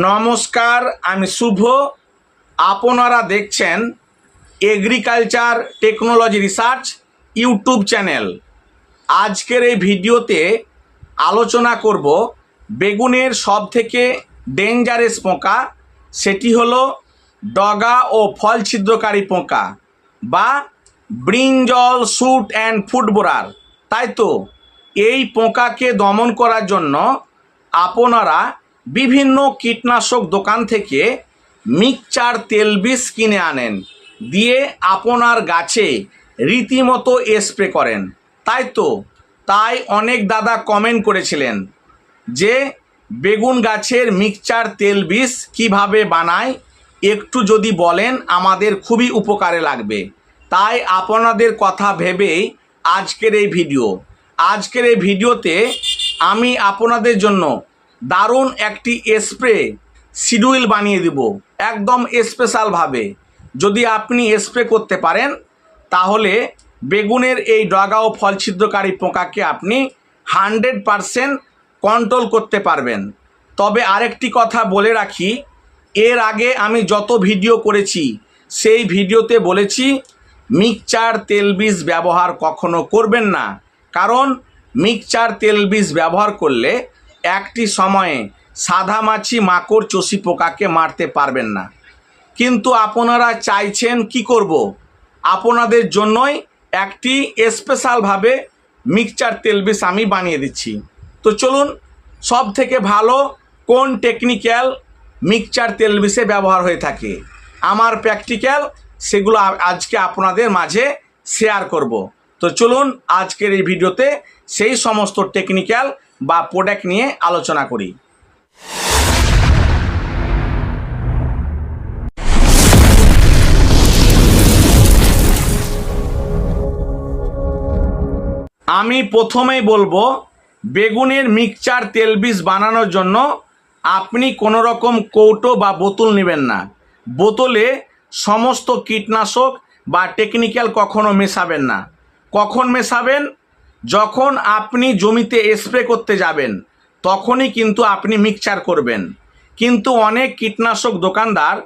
নমস্কার, আমি শুভ। আপনারা দেখছেন agriculture technology research YouTube channel আজকের এই ভিডিওতে আলোচনা করব বেগুনের সব থেকে ডেঞ্জারেস পোকা, সেটি হলো ডগা ও ফল ছিদ্রকারী পোকা বা ব্রিঞ্জল শুট অ্যান্ড ফুটবোরার তাই তো, এই পোকাকে দমন করার জন্য আপনারা বিভিন্ন কীটনাশক দোকান থেকে মিক্সচার তেল বিষ কিনে আনেন, দিয়ে আপনার গাছে রীতিমতো স্প্রে করেন। তাই তো? তাই অনেক দাদা কমেন্ট করেছিলেন যে বেগুন গাছের মিক্সচার তেল বিষ কীভাবে বানায়, একটু যদি বলেন আমাদের খুবই উপকারে লাগবে। তাই আপনাদের কথা ভেবেই আজকের এই ভিডিও আজকের এই ভিডিওতে আমি আপনাদের জন্য দারুণ একটি স্প্রে শিডিউল বানিয়ে দিব, একদম স্পেশালভাবে যদি আপনি স্প্রে করতে পারেন, তাহলে বেগুনের এই ডগা ও ফল ছিদ্রকারী পোকাকে আপনি হান্ড্রেড পারসেন্ট কন্ট্রোল করতে পারবেন। তবে আরেকটি কথা বলে রাখি, এর আগে আমি যত ভিডিও করেছি, সেই ভিডিওতে বলেছি, মিক্সচার তেলবীজ ব্যবহার কখনো করবেন না। কারণ মিক্সচার তেলবীজ ব্যবহার করলে একটি সময়ে সাদা মাছি মাকড় চষি পোকাকে মারতে পারবেন না। কিন্তু আপনারা চাইছেন কি করব? আপনাদের জন্যই একটি স্পেশালভাবে মিক্সচার তেলবিষ আমি বানিয়ে দিচ্ছি। তো চলুন সব থেকে ভালো কোন টেকনিক্যাল মিক্সচার তেলবিষে ব্যবহার হয়ে থাকে? আমার প্র্যাকটিক্যাল সেগুলো আজকে আপনাদের মাঝে শেয়ার করব। তো চলুন আজকের এই ভিডিওতে সেই সমস্ত টেকনিক্যাল বা প্রোডাক্ট নিয়ে আলোচনা করি। আমি প্রথমেই বলব, বেগুনের মিক্সচার তেলবীজ বানানোর জন্য আপনি কোনো রকম কৌটো বা বোতল নেবেন না। বোতলে সমস্ত কীটনাশক বা টেকনিক্যাল কখনো মেশাবেন না। কখন মেশাবেন? যখন আপনি জমিতে স্প্রে করতে যাবেন, তখনই কিন্তু আপনি মিক্সচার করবেন। কিন্তু অনেক কীটনাশক দোকানদার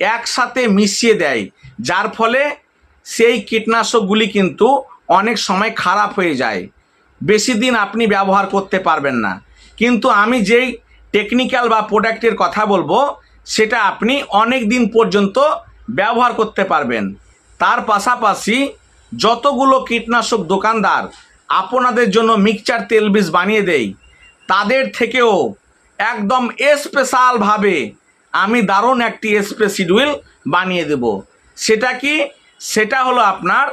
একসাথে মিশিয়ে দেয়, যার ফলে সেই কীটনাশকগুলি কিন্তু অনেক সময় খারাপ হয়ে যায়। বেশি দিন আপনি ব্যবহার করতে পারবেন না। কিন্তু আমি যেই টেকনিক্যাল বা প্রোডাক্টের কথা বলব, সেটা আপনি অনেক দিন পর্যন্ত ব্যবহার করতে পারবেন। তার পাশাপাশি যতগুলো কীটনাশক দোকানদার আপনাদের জন্য মিক্সচার তেল বীজ বানিয়ে দেয় তাদের থেকেও একদম স্পেশালভাবে আমি দারুণ একটি স্প্রে শিডিউল বানিয়ে দেব। সেটা কি? সেটা হলো আপনার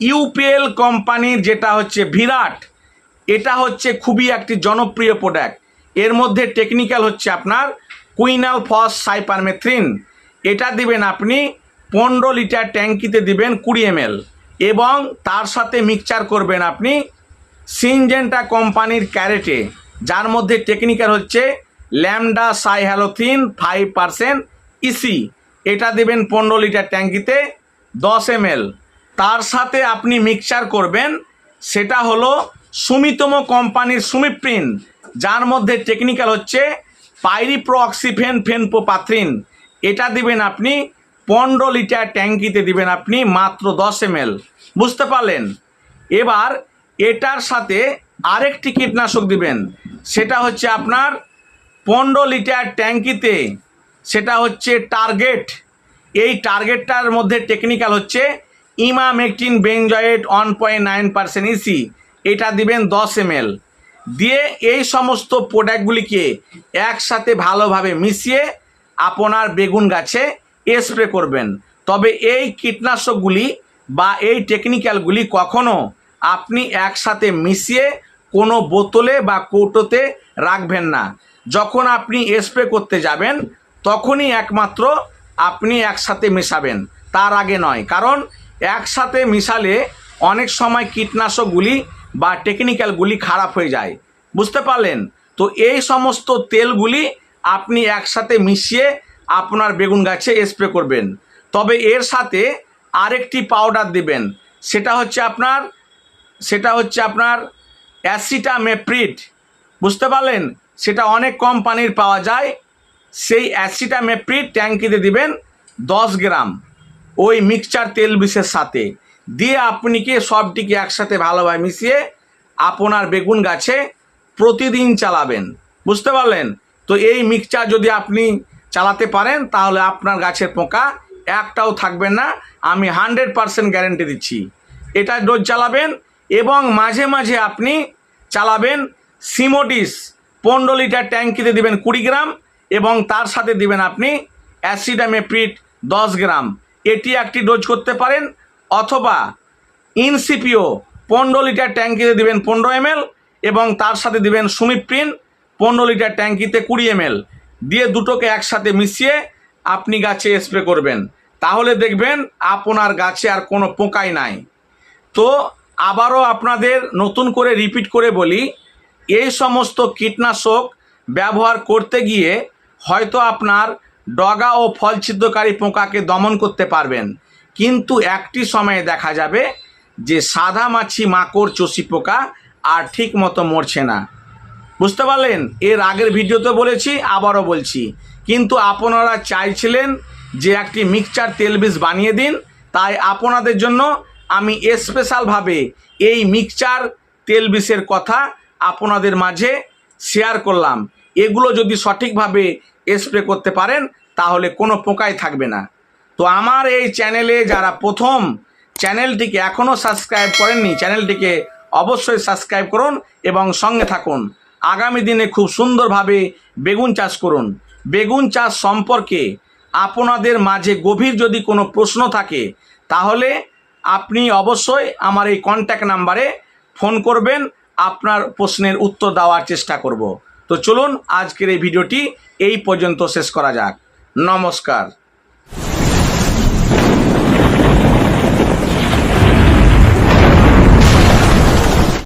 ইউপিএল কোম্পানির যেটা হচ্ছে বিরাট এটা হচ্ছে খুবই একটি জনপ্রিয় প্রোডাক্টের মধ্যে টেকনিক্যাল হচ্ছে আপনার কুইনাল ফস সাইপারমেথ্রিন। এটা দিবেন আপনি পনেরো লিটার ট্যাঙ্কিতে দিবেন কুড়ি এমএল। এবং তার সাথে মিক্সচার করবেন আপনি সিনজেন্টা কোম্পানির ক্যারেটে, যার মধ্যে টেকনিক্যাল হচ্ছে lambda cyhalothrin five percent EC এটা দেবেন পনেরো লিটার ট্যাঙ্কিতে দশ এমএল। তার সাথে আপনি মিক্সচার করবেন, সেটা হলো সুমিতম কোম্পানির সুমিপ্রিন, যার মধ্যে টেকনিক্যাল হচ্ছে পাইরিপ্রো অক্সিফেন ফেনপোপাথ্রিন। এটা দেবেন আপনি পনেরো লিটার ট্যাঙ্কিতে দিবেন আপনি মাত্র দশ এমএল। বুঝতে পারলেন? এবার এটার সাথে আরেকটি কীটনাশক দিবেন। সেটা হচ্ছে আপনার পনেরো লিটার ট্যাঙ্কিতে, সেটা হচ্ছে টার্গেট। এই টার্গেটটার মধ্যে টেকনিক্যাল হচ্ছে emamectin benzoate one point nine percent EC. এটা দিবেন দশ এমএল। দিয়ে এই সমস্ত প্রোডাক্টগুলিকে একসাথে ভালোভাবে মিশিয়ে আপনার বেগুন গাছে স্প্রে করবেন। তবে এই কীটনাশকগুলি বা এই টেকনিক্যালগুলি কখনো আপনি একসাথে মিশিয়ে কোনো বোতলে বা কৌটোতে রাখবেন না। যখন আপনি স্প্রে করতে যাবেন, তখনই একমাত্র আপনি একসাথে মেশাবেন। তার আগে নয়, কারণ একসাথে মিশালে অনেক সময় কীটনাশকগুলি বা টেকনিক্যালগুলি খারাপ হয়ে যায়। বুঝতে পারলেন? তো এই সমস্ত তেলগুলি আপনি একসাথে মিশিয়ে আপনার বেগুন গাছে স্প্রে করবেন। তবে এর সাথে আরেকটি পাউডার দিবেন। সেটা হচ্ছে আপনার, সেটা হচ্ছে আপনার অ্যাসিটামেপ্রিড বুঝতে পারলেন? সেটা অনেক কোম্পানির পাওয়া যায়। সেই অ্যাসিটামেপ্রিড ট্যাঙ্কিতে দিবেন দশ গ্রাম ওই মিক্সচার তেল বিষের সাথে। দিয়ে আপনি কি সবটিকে একসাথে ভালোভাবে মিশিয়ে আপনার বেগুন গাছে প্রতিদিন চালাবেন। বুঝতে পারলেন? তো এই মিক্সচার যদি আপনি চালাতে পারেন, তাহলে আপনার গাছের পোকা একটাও থাকবে না। আমি হান্ড্রেড পারসেন্ট গ্যারেন্টি দিচ্ছি। এটা ডোজ চালাবেন এবং মাঝে মাঝে আপনি চালাবেন সিমোডিস পনেরো লিটার ট্যাঙ্কিতে দিবেন কুড়ি গ্রাম এবং তার সাথে দিবেন আপনি অ্যাসিডামেপ্রিড দশ গ্রাম। এটি একটি ডোজ করতে পারেন অথবা ইনসিপিও পনেরো লিটার ট্যাঙ্কিতে দিবেন পনেরো এমএল এবং তার সাথে দিবেন সুমিপ্রিন পনেরো লিটার ট্যাঙ্কিতে কুড়ি এমএল। দিয়ে দুটোকে একসাথে মিশিয়ে আপনি গাছে স্প্রে করবেন। তাহলে দেখবেন আপনার গাছে আর কোনো পোকাই নাই। তো আবারও আপনাদের নতুন করে রিপিট করে বলি, এই সমস্ত কীটনাশক ব্যবহার করতে গিয়ে হয়তো আপনার ডগা ও ফল ছিদ্রকারী পোকাকে দমন করতে পারবেন। কিন্তু একটি সময়ে দেখা যাবে যে সাদা মাছি, মাকড়, চষি পোকা আর ঠিক মতো মরছে না। বুঝতে পারলেন? এর আগের ভিডিওতে বলেছি, আবারও বলছি। কিন্তু আপনারা চাইছিলেন যে একটি মিক্সচার তেল বীজ বানিয়ে দিন, তাই আপনাদের জন্য আমি স্পেশালভাবে এই মিক্সচার তেল বিষের কথা আপনাদের মাঝে শেয়ার করলাম। এগুলো যদি সঠিকভাবে স্প্রে করতে পারেন, তাহলে কোনো পোকাই থাকবে না। তো আমার এই চ্যানেলে যারা প্রথম, চ্যানেলটিকে এখনও সাবস্ক্রাইব করেননি, চ্যানেলটিকে অবশ্যই সাবস্ক্রাইব করুন এবং সঙ্গে থাকুন। আগামী দিনে খুব সুন্দরভাবে বেগুন চাষ করুন। বেগুন চাষ সম্পর্কে আপনাদের মাঝে গভীর যদি কোনো প্রশ্ন থাকে, তাহলে আপনি অবশ্যই আমার এই কন্ট্যাক্ট নাম্বারে ফোন করবেন, আপনার প্রশ্নের উত্তর দেওয়ার চেষ্টা করব। তো চলুন আজকের এই ভিডিওটি এই পর্যন্ত শেষ করা যাক। নমস্কার।